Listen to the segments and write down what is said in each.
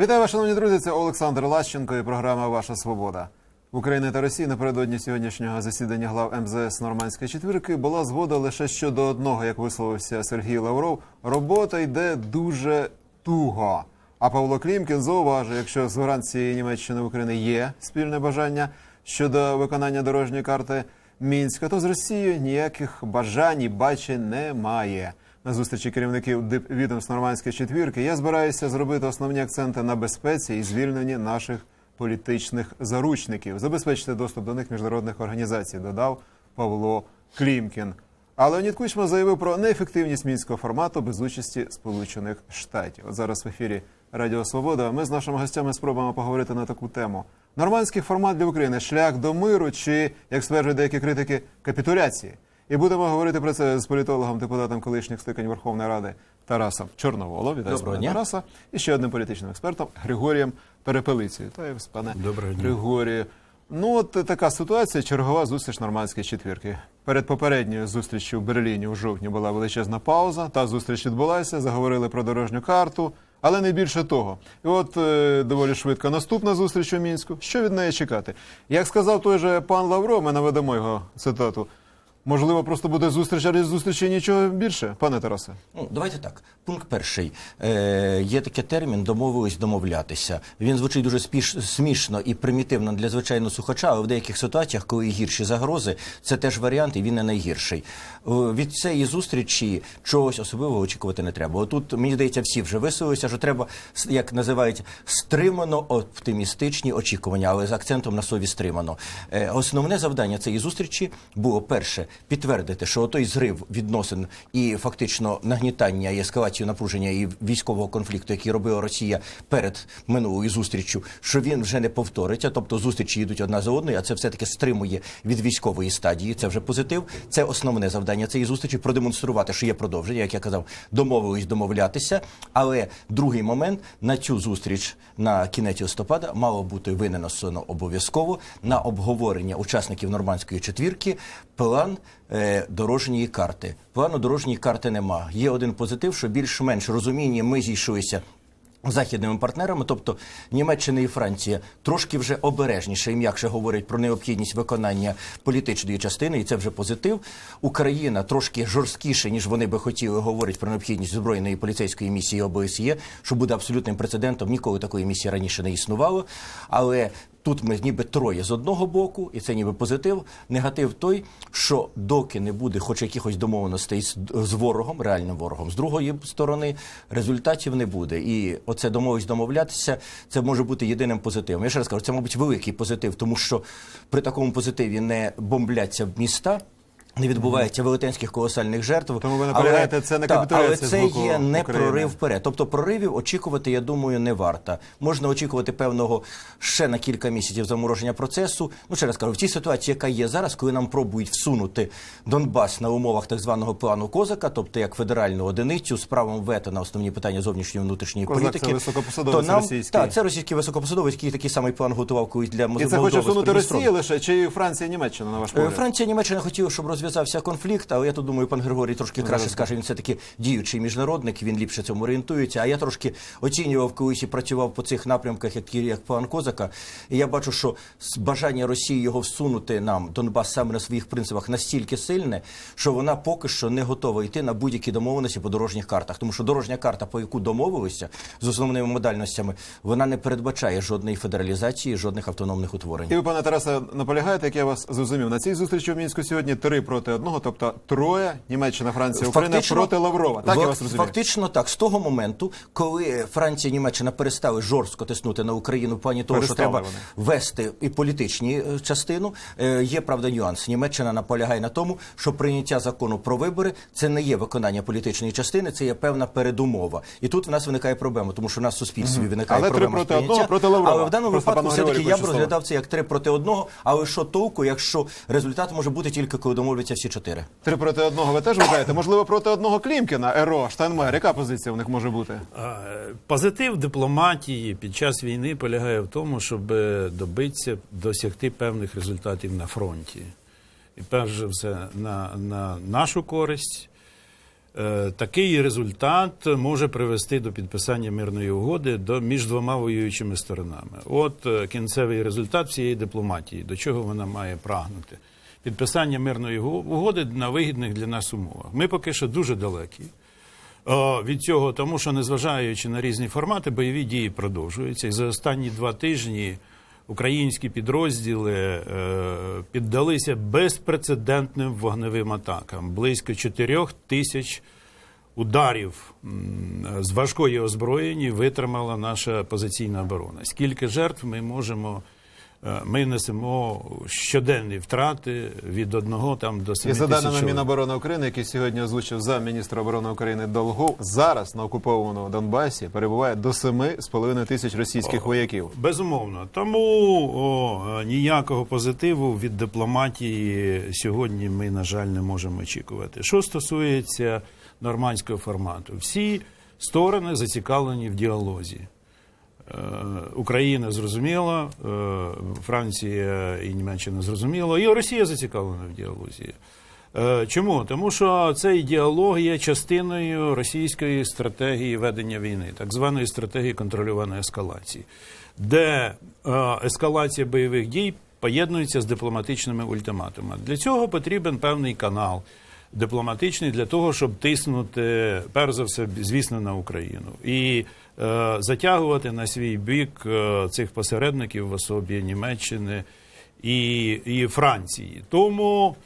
Вітаю шановні друзі. Це Олександр Лащенко і програма Ваша Свобода. В Україні та Росії напередодні сьогоднішнього засідання глав МЗС Нормандської четвірки була згода лише щодо одного, як висловився Сергій Лавров. Робота йде дуже туго. А Павло Клімкін зауважує, якщо з Франції Німеччини в Україні є спільне бажання щодо виконання дорожньої карти Мінська, то з Росією ніяких бажань і бачень немає. На зустрічі керівників дипвідомств Нормандської четвірки я збираюся зробити основні акценти на безпеці і звільненні наших політичних заручників, забезпечити доступ до них міжнародних організацій, додав Павло Клімкін. А Леонід Кучма заявив про неефективність мінського формату без участі Сполучених Штатів. От зараз в ефірі Радіо Свобода. Ми з нашими гостями спробуємо поговорити на таку тему. Нормандський формат для України шлях до миру чи, як стверджують деякі критики, капітуляції. І будемо говорити про це з політологом, депутатом колишніх скликань Верховної Ради Тарасом Чорноволом. Вітаю Доброго пане дня. Тараса. І ще одним політичним експертом Григорієм Перепелицею. Та й пане. Григорію. Ну, от така ситуація, чергова зустріч нормандської четвірки. Перед попередньою зустрічю в Берліні у жовтні була величезна пауза. Та зустріч відбулася, заговорили про дорожню карту, але не більше того. І от е, доволі швидко наступна зустріч у мінську. Що від неї чекати? Як сказав той же пан Лавров, ми наведемо його цитату. Можливо, просто буде зустріч, а зустрічі нічого більше, пане Тарасе. Ну, давайте так. Пункт перший. Е, є такий термін домовились домовлятися. Він звучить дуже спіш, смішно і примітивно для звичайного слухача, але в деяких ситуаціях, коли гірші загрози, це теж варіант, і він не найгірший. Е, від цієї зустрічі чогось особливого очікувати не треба. Отут, мені здається, всі вже висловилися, що треба, як називають, стримано оптимістичні очікування, але з акцентом на слові стримано. Е, основне завдання цієї зустрічі було перше підтвердити, що той зрив відносин і фактично нагнітання і ескалацію напруження і військового конфлікту, який робила Росія перед минулою зустріччю, що він вже не повториться. Тобто зустрічі йдуть одна за одною, а це все таки стримує від військової стадії. Це вже позитив. Це основне завдання цієї зустрічі продемонструвати, що є продовження, як я казав, домовились домовлятися. Але другий момент на цю зустріч на кінець листопада мало бути винесено обов'язково на обговорення учасників нормандської четвірки план дорожньої карти. Плану дорожньої карти нема. Є один позитив, що більш-менш розуміння ми зійшлися. Західними партнерами, тобто Німеччина і Франція, трошки вже обережніше і м'якше говорять про необхідність виконання політичної частини, і це вже позитив. Україна трошки жорсткіше, ніж вони би хотіли, говорить про необхідність збройної поліцейської місії ОБСЄ, що буде абсолютним прецедентом. Ніколи такої місії раніше не існувало. Але Тут ми ніби троє з одного боку, і це ніби позитив. Негатив той, що доки не буде хоч якихось домовленостей з, ворогом, реальним ворогом, з другої сторони результатів не буде. І оце домовись домовлятися, це може бути єдиним позитивом. Я ще раз кажу, це, мабуть, великий позитив, тому що при такому позитиві не бомбляться міста. Не відбувається велетенських колосальних жертв. Тому ви наполягаєте, це не та, капітуляція Але це боку є не України. прорив вперед. Тобто проривів очікувати, я думаю, не варто. Можна очікувати певного ще на кілька місяців замороження процесу. Ну ще раз кажу, в тій ситуації, яка є зараз, коли нам пробують всунути Донбас на умовах так званого плану Козака, тобто як федеральну одиницю з правом вето на основні питання зовнішньої і внутрішньої Козак це політики. високопосадовець то нам, російський. Так, це російський високопосадовець, який такий самий план готував колись для І це хоче всунути. Росія лише чи Франція і Німеччина, на ваш Е, погляд? Франція, Німеччина хотіли, щоб розв'язався конфлікт, але я тут думаю, пан Григорій трошки краще скаже. Він все таки діючий міжнародник, він ліпше цьому орієнтується. А я трошки оцінював колись і працював по цих напрямках, як, як план Козака. І я бачу, що бажання Росії його всунути нам Донбас саме на своїх принципах настільки сильне, що вона поки що не готова йти на будь-які домовленості по дорожніх картах. Тому що дорожня карта, по яку домовилися з основними модальностями, вона не передбачає жодної федералізації, жодних автономних утворень. І ви, пане Тарасе, наполягаєте, як я вас зрозумів, на цій зустрічі в Мінську сьогодні три проти одного, тобто троє Німеччина, Франція, Україна проти Лаврова. Так я вас розумію. Фактично так. З того моменту, коли Франція і Німеччина перестали жорстко тиснути на Україну в плані того, що треба вони. вести і політичні е, частину, е, є правда нюанс. Німеччина наполягає на тому, що прийняття закону про вибори це не є виконання політичної частини, це є певна передумова. І тут в нас виникає проблема, тому що в нас в суспільстві виникає Але проблема проти одного проти Лаврова. Але в даному Просто випадку все таки я б розглядав це як три проти одного. Але що толку, якщо результат може бути тільки коли домовляться всі чотири? Три проти одного ви теж вважаєте? Можливо, проти одного Клімкіна, Еро, Штайнмайер. Яка позиція в них може бути? Позитив дипломатії під час війни полягає в тому, щоб е, добитися, досягти певних результатів на фронті. І перш за все на, на нашу користь, Е, Такий результат може привести до підписання мирної угоди до між двома воюючими сторонами. От е, кінцевий результат всієї дипломатії, до чого вона має прагнути. Підписання мирної угоди на вигідних для нас умовах. Ми поки що дуже далекі. Від цього, тому що незважаючи на різні формати, бойові дії продовжуються. І за останні два тижні українські підрозділи е, піддалися безпрецедентним вогневим атакам. Близько 4 тисяч ударів з важкої озброєння витримала наша позиційна оборона. Скільки жертв ми можемо. Е, Ми несемо щоденні втрати від одного там до І семи за даними чоловік. Міноборони України, який сьогодні озвучив замміністра оборони України Долгов, зараз на окупованому Донбасі перебуває до 7,5 тисяч російських вояків. Безумовно. Тому о, е, ніякого позитиву від дипломатії сьогодні ми, на жаль, не можемо очікувати. Що стосується нормандського формату, всі сторони зацікавлені в діалозі. Е, Україна зрозуміла, е, Франція і Німеччина зрозуміло, і Росія зацікавлена в діалозі. Е, Чому? Тому що цей діалог є частиною російської стратегії ведення війни, так званої стратегії контрольованої ескалації, де ескалація бойових дій поєднується з дипломатичними ультиматумами. Для цього потрібен певний канал дипломатичний для того, щоб тиснути, перш за все, звісно, на Україну і е, затягувати на свій бік е, цих посередників в особі Німеччини і, і Франції. Тому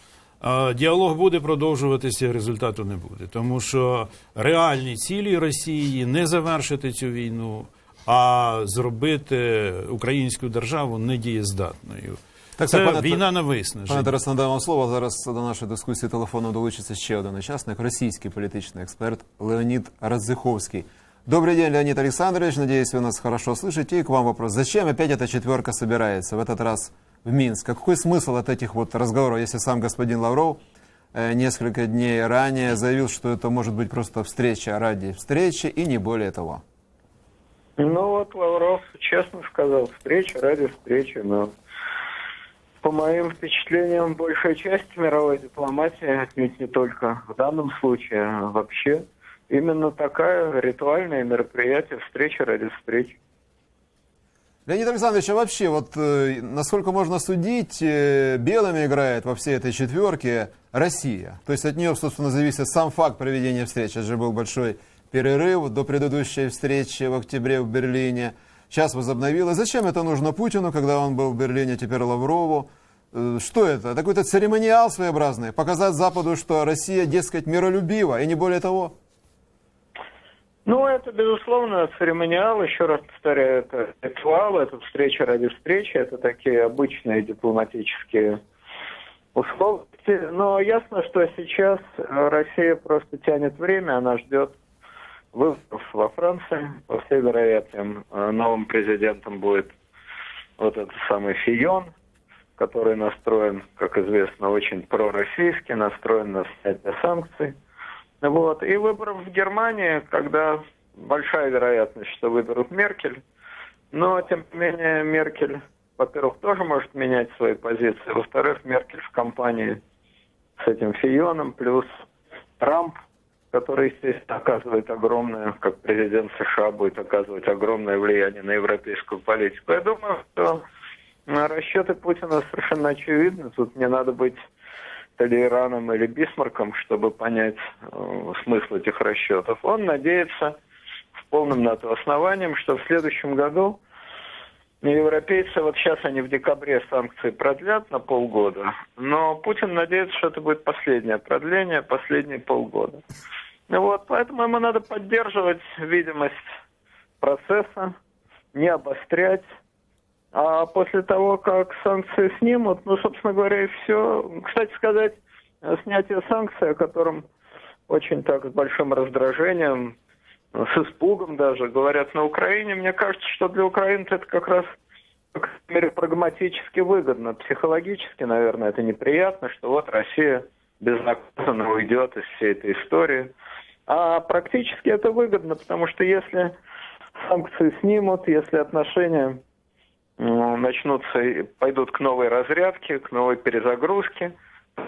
е, діалог буде продовжуватися, результату не буде. Тому що реальні цілі Росії не завершити цю війну, а зробити українську державу недієздатною. Так, Це так, пане- війна на Пане виснаження. Тарас, надам вам слово. Зараз до нашої дискусії телефоном долучиться ще один учасник, російський політичний експерт Леонид Радзиховский. Добрый день, Леонид Александрович. Надеюсь, вы нас хорошо слышите. И к вам вопрос. Зачем опять эта четверка собирается в этот раз в Минск? А Какой смысл от этих вот разговоров, если сам господин Лавров э, несколько дней ранее заявил, что это может быть просто встреча ради встречи и не более того? Ну вот Лавров честно сказал, встреча ради встречи, но по моим впечатлениям, большая часть мировой дипломатии, отнюдь не только в данном случае, а вообще, именно такая ритуальное мероприятие, встреча ради встречи. Леонид Александрович, а вообще, вот э, насколько можно судить, э, белыми играет во всей этой четверке Россия. То есть от нее, собственно, зависит сам факт проведения встречи. Это же был большой перерыв до предыдущей встречи в октябре в Берлине. Сейчас возобновилось. Зачем это нужно Путину, когда он был в Берлине, теперь Лаврову? Э, Что это? Какой-то церемониал своеобразный? Показать Западу, что Россия, дескать, миролюбива, и не более того? Ну, это, безусловно, церемониал, еще раз повторяю, это ритуал, это встреча ради встречи, это такие обычные дипломатические условности. Но ясно, что сейчас Россия просто тянет время, она ждет выборов во Франции. По всей вероятности, э, новым президентом будет вот этот самый Фион, который настроен, как известно, очень пророссийски, настроен на снятие санкций. Вот. И выборов в Германии, когда большая вероятность, что выберут Меркель. Но, тем не менее, Меркель, во-первых, тоже может менять свои позиции. Во-вторых, Меркель в компании с этим Фионом, плюс Трамп, который, естественно, оказывает огромное, как президент США будет оказывать огромное влияние на европейскую политику. Я думаю, что э, расчеты Путина совершенно очевидны. Тут не надо быть Толераном или Бисмарком, чтобы понять э, смысл этих расчетов. Он надеется в полном на то основанием, что в следующем году европейцы, вот сейчас они в декабре санкции продлят на полгода, но Путин надеется, что это будет последнее продление, последние полгода. Ну Вот, поэтому ему надо поддерживать видимость процесса, не обострять, а после того, как санкции снимут, ну, собственно говоря, и все. Кстати сказать, снятие санкций, о котором очень так с большим раздражением, с испугом даже говорят на Украине, мне кажется, что для Украины это как раз крайней мере, прагматически выгодно. Психологически, наверное, это неприятно, что вот Россия безнаказанно уйдет из всей этой истории. А практически это выгодно, потому что если санкции снимут, если отношения ну, начнутся пойдут к новой разрядке, к новой перезагрузке,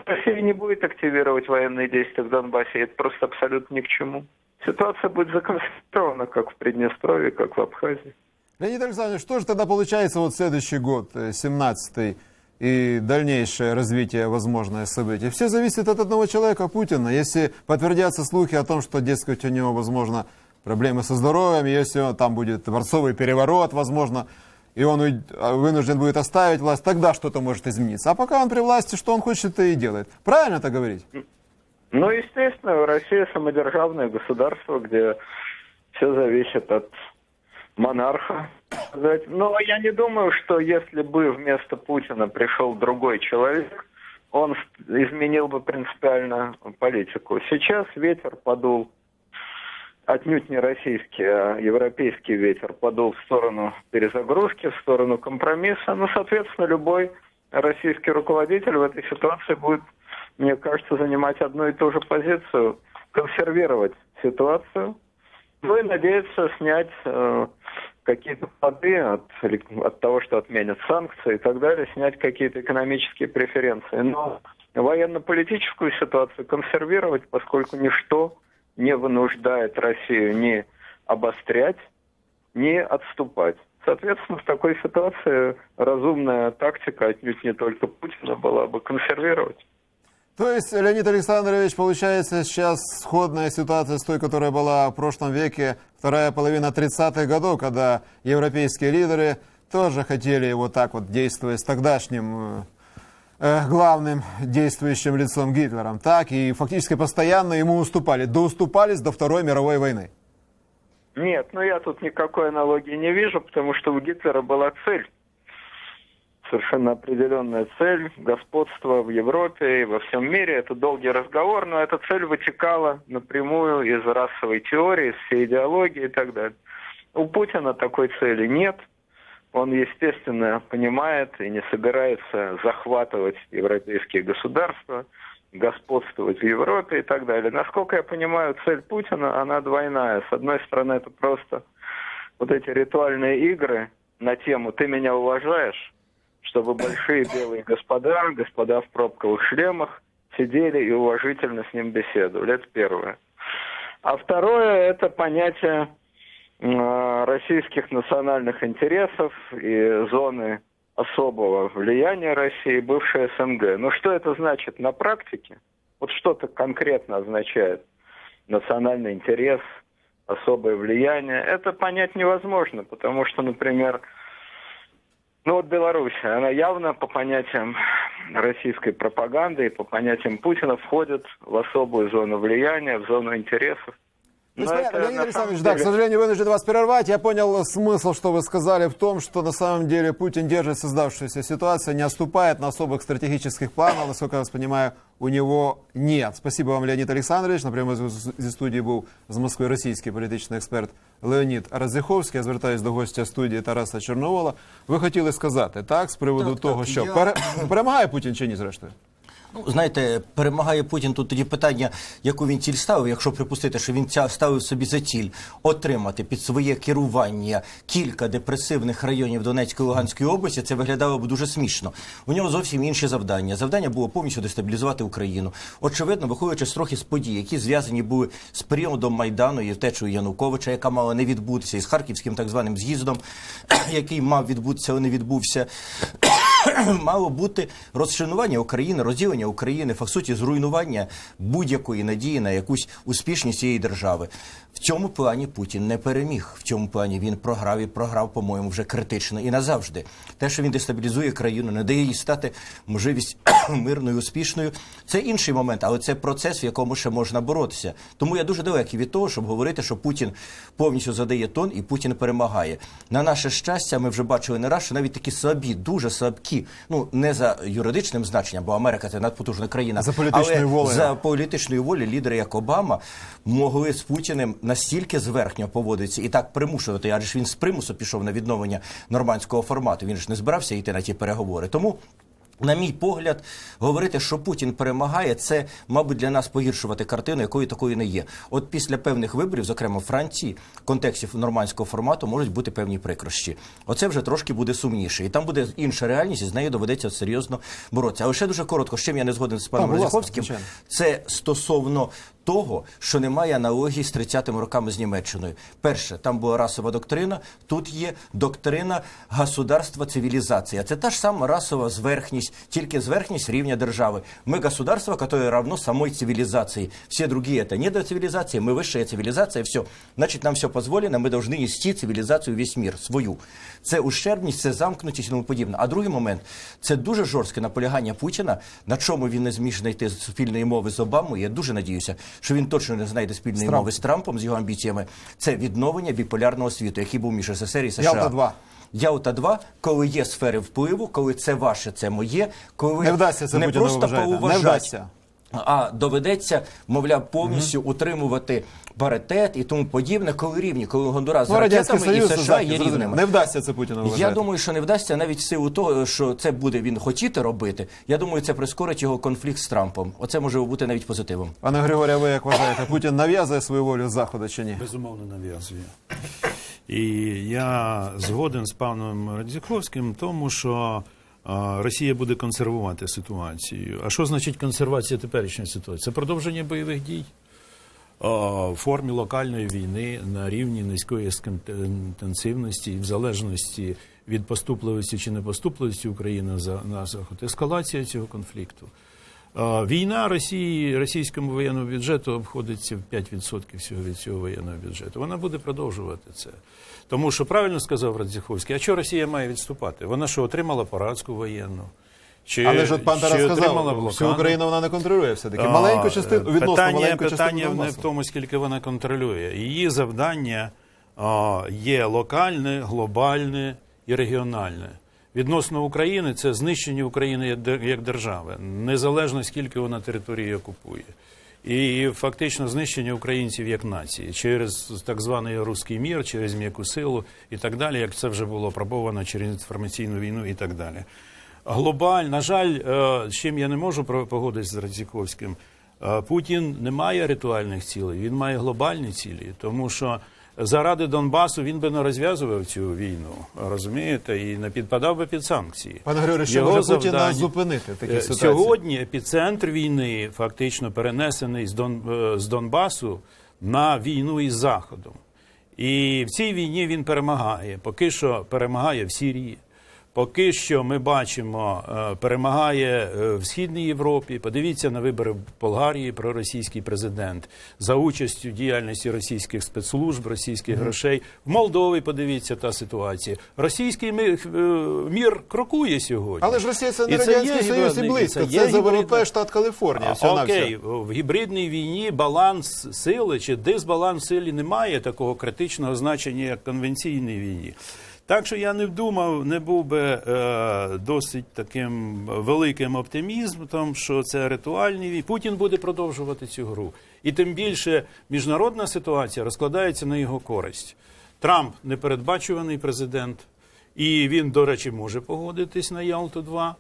Россия не будет активировать военные действия в Донбассе, это просто абсолютно ни к чему. Ситуация будет законспирирована, как в Приднестровье, как в Абхазии. Леонид Александрович, что же тогда получается вот следующий год, 17-й, и дальнейшее развитие возможное событий? Все зависит от одного человека, Путина. Если подтвердятся слухи о том, что, дескать, у него, возможно, проблемы со здоровьем, если он- там будет дворцовый переворот, возможно, и он а, вынужден будет оставить власть, тогда что-то может измениться. А пока он при власти, что он хочет, то и делает. Правильно это говорить? Ну, естественно, Россия самодержавное государство, где все зависит от монарха. Но я не думаю, что если бы вместо Путина пришел другой человек, он изменил бы принципиально политику. Сейчас ветер подул, отнюдь не российский, а европейский ветер подул в сторону перезагрузки, в сторону компромисса. Ну, соответственно, любой российский руководитель в этой ситуации будет, мне кажется, занимать одну и ту же позицию, консервировать ситуацию, ну и надеяться снять э, какие-то плоды от, от того, что отменят санкции и так далее, снять какие-то экономические преференции. Но военно-политическую ситуацию консервировать, поскольку ничто не вынуждает Россию ни обострять, ни отступать. Соответственно, в такой ситуации разумная тактика, отнюдь не только Путина, была бы консервировать. То есть, Леонид Александрович, получается сейчас сходная ситуация с той, которая была в прошлом веке, вторая половина 30-х годов, когда европейские лидеры тоже хотели вот так вот действовать с тогдашним э, э, главным действующим лицом Гитлером, так, и фактически постоянно ему уступали, доуступались до Второй мировой войны. Нет, ну я тут никакой аналогии не вижу, потому что у Гитлера была цель. Совершенно определенная цель господства в Европе и во всем мире. Это долгий разговор, но эта цель вытекала напрямую из расовой теории, из всей идеологии и так далее. У Путина такой цели нет. Он, естественно, понимает и не собирается захватывать европейские государства, господствовать в Европе и так далее. Насколько я понимаю, цель Путина, она двойная. С одной стороны, это просто вот эти ритуальные игры на тему «ты меня уважаешь», чтобы большие белые господа, господа в пробковых шлемах, сидели и уважительно с ним беседовали. Это первое. А второе – это понятие э, российских национальных интересов и зоны особого влияния России, бывшей СНГ. Но что это значит на практике? Вот что-то конкретно означает национальный интерес, особое влияние. Это понять невозможно, потому что, например, ну вот Беларусь, она явно по понятиям российской пропаганды и по понятиям Путина входит в особую зону влияния, в зону интересов. То есть, понятно, это Леонид Александрович, да, к сожалению, вынужден вас прервать. Я понял смысл, что вы сказали в том, что на самом деле Путин держит создавшуюся ситуацию, не отступает на особых стратегических планов, насколько я вас понимаю, у него нет. Спасибо вам, Леонид Александрович. Напряму зі студії був з Москви російський політичний експерт Леонід Разиховський. Я звертаюся до гостя студії Тараса Чорновола. Ви хотіли сказати, так, з приводу Так, того, так, що я- перемагає Путін чи ні, зрештою? Ну, знаєте, перемагає Путін тут тоді питання, яку він ціль ставив, якщо припустити, що він ця ставив собі за ціль отримати під своє керування кілька депресивних районів Донецької Луганської області, це виглядало б дуже смішно. У нього зовсім інші завдання. Завдання було повністю дестабілізувати Україну. Очевидно, виходячи з трохи з подій, які зв'язані були з періодом Майдану і втечею Януковича, яка мала не відбутися, і з харківським так званим з'їздом, який мав відбутися, але не відбувся. мало бути розчленування України, розділення України, по суті, зруйнування будь-якої надії на якусь успішність цієї держави. В цьому плані Путін не переміг. В цьому плані він програв і програв, по-моєму, вже критично і назавжди. Те, що він дестабілізує країну, не дає їй стати можливість мирною, успішною. Це інший момент, але це процес, в якому ще можна боротися. Тому я дуже далекий від того, щоб говорити, що Путін повністю задає тон і Путін перемагає. На наше щастя, ми вже бачили не раз, що навіть такі слабі, дуже слабкі, ну не за юридичним значенням, бо Америка це надпотужна країна, За політичною але волею. за політичної волі лідери як Обама могли з Путіним настільки зверхньо поводитися і так примушувати, адже ж він з примусу пішов на відновлення нормандського формату. Він ж не збирався йти на ті переговори. Тому На мій погляд, говорити, що Путін перемагає, це, мабуть, для нас погіршувати картину, якої такої не є. От після певних виборів, зокрема в Франції, в контексті нормандського формату можуть бути певні прикрощі. Оце вже трошки буде сумніше. І там буде інша реальність, і з нею доведеться серйозно боротися. Але ще дуже коротко, з чим я не згоден з паном звичайно. це стосовно того, що немає аналогії з 30-ми роками з Німеччиною. Перше, там була расова доктрина, тут є доктрина государства цивілізації. А Це та ж сама расова зверхність, тільки зверхність рівня держави. Ми государство, которое равно самой цивилизации. Все другие это не до цивилизации, мы высшая цивилизация, все. Значит, нам все позволено, ми должны нести цивілізацію весь мір, свою. Це ущербність, це замкнутість і тому подібне. А другий момент це дуже жорстке наполягання Путіна, на чому він не зміг знайти спільної мови з Обамою. Я дуже надіюся, що він точно не знайде спільної мови з Трампом, з його амбіціями. Це відновлення біполярного світу, який був між СССР і США. Ялта-2. Ялта 2 коли є сфери впливу, коли це ваше, це моє, коли Не вдасться це не просто поуважати. Не вдасться. А доведеться, мовляв, повністю утримувати паритет і тому подібне, коли рівні, коли Гондурас з Ну, Радянський ракетами і Союз США є зрозуміло. рівними. не вдасться це Путіну вважати. Я думаю, що не вдасться навіть в силу того, що це буде він хотіти робити. Я думаю, це прискорить його конфлікт з Трампом. Оце може бути навіть позитивом. Пане Григорія, ви як вважаєте, Путін нав'язує свою волю з заходу чи ні? Безумовно нав'язує. І я згоден з паном Радзіковським, тому що Росія буде консервувати ситуацію. А що значить консервація теперішньої ситуації? Це продовження бойових дій в формі локальної війни на рівні низької інтенсивності і в залежності від поступливості чи непоступливості України за- на заход. Ескалація цього конфлікту. Війна Росії російському воєнному бюджету обходиться в 5% всього від цього воєнного бюджету. Вона буде продовжувати це. Тому що правильно сказав Радзіховський, а що Росія має відступати? Вона що отримала поразку воєнну? Чи, Але ж от пан Тарас сказав, всю Україну вона не контролює все-таки. Маленьку частину, е, відносно питання, маленьку частину не в тому, скільки вона контролює. Її завдання а, є локальне, глобальне і регіональне. Відносно України це знищення України як держави, незалежно скільки вона території окупує. І фактично знищення українців як нації через так званий руський мір, через м'яку силу і так далі, як це вже було пробовано через інформаційну війну і так далі. Глобаль, на жаль, е, з чим я не можу погодитися з Радзіковським, е, Путін не має ритуальних цілей, він має глобальні цілі, тому що заради Донбасу він би не розв'язував цю війну, розумієте, і не підпадав би під санкції. Пане Григорію, що може Путіна зупинити в такій Е, ситуації? Сьогодні епіцентр війни фактично перенесений з, Дон, е, з Донбасу на війну із Заходом. І в цій війні він перемагає. Поки що перемагає в Сирії. Поки що ми бачимо, е, перемагає е, в Східній Європі. Подивіться на вибори в Болгарії проросійський президент за участю діяльності російських спецслужб, російських грошей. В Молдові подивіться та ситуація. Російський мир, е, мір крокує сьогодні. Але ж Росія це не І це Радянський є Союз і близько. це Це, за ВВП штат Каліфорнія. А, Окей, в гібридній війні баланс сили чи дисбаланс сили немає такого критичного значення, як в конвенційній війні. Так що я не вдумав, не був би е, досить таким великим оптимізмом, що це ритуальні війни. Путін буде продовжувати цю гру. І тим більше міжнародна ситуація розкладається на його користь. Трамп непередбачуваний президент, і він, до речі, може погодитись на Ялту 2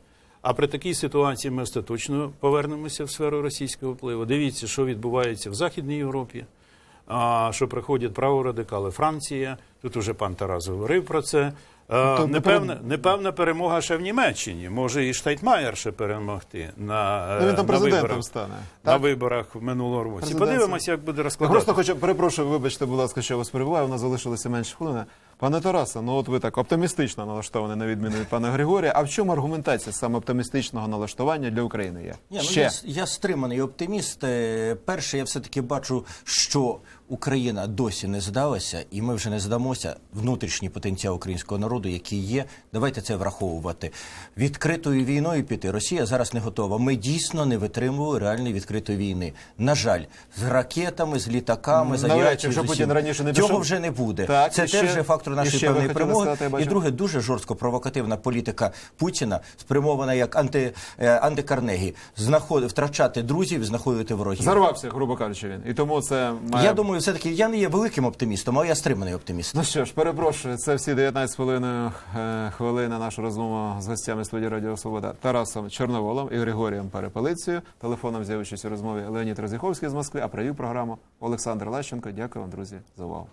а при такій ситуації ми остаточно повернемося в сферу російського впливу. Дивіться, що відбувається в Західній Європі, що приходять праворадикали Франція. Тут уже пан Тарас говорив про це. А, Тобто, непевна, непевна перемога ще в Німеччині. Може і Штайтмаєр ще перемогти на, Ну, він там на президентом виборах. стане. На Так? виборах в минулому році. Подивимося, як буде Я розкладати. просто хочу, перепрошую, вибачте, будь ласка, що я вас перебуваю, у нас залишилося менше хвилини. Пане Тарасе, ну от ви так оптимістично налаштовані, на відміну від пана Григорія. А в чому аргументація саме оптимістичного налаштування для України є? Ні, ну, Ще. я, я стриманий оптиміст. Е, Перше, я все-таки бачу, що Україна досі не здалася, і ми вже не здамося. Внутрішній потенціал українського народу, який є, давайте це враховувати. Відкритою війною піти Росія зараз не готова. Ми дійсно не витримували реальної відкритої війни. На жаль, з ракетами, з літаками, з навряд чи, авіацією. з усім. раніше не Цього вже не буде. Так, це теж же фактор нашої ще певної перемоги. сказати, і друге, дуже жорстко провокативна політика Путіна, спрямована як анти, е, антикарнегі, знаход, втрачати друзів, знаходити ворогів. Зарвався, грубо кажучи, він. І тому це має Я думаю, все-таки я не є великим оптимістом, а я стриманий оптиміст. Ну що ж, перепрошую, це всі 19 з половиною е, хвилин наша розмова з гостями студії Радіо Свобода Тарасом Чорноволом і Григорієм Перепелицею. Телефоном взяв участь у розмові Леонід Розіховський з Москви, а провів програму Олександр Лащенко. Дякую вам, друзі, за увагу.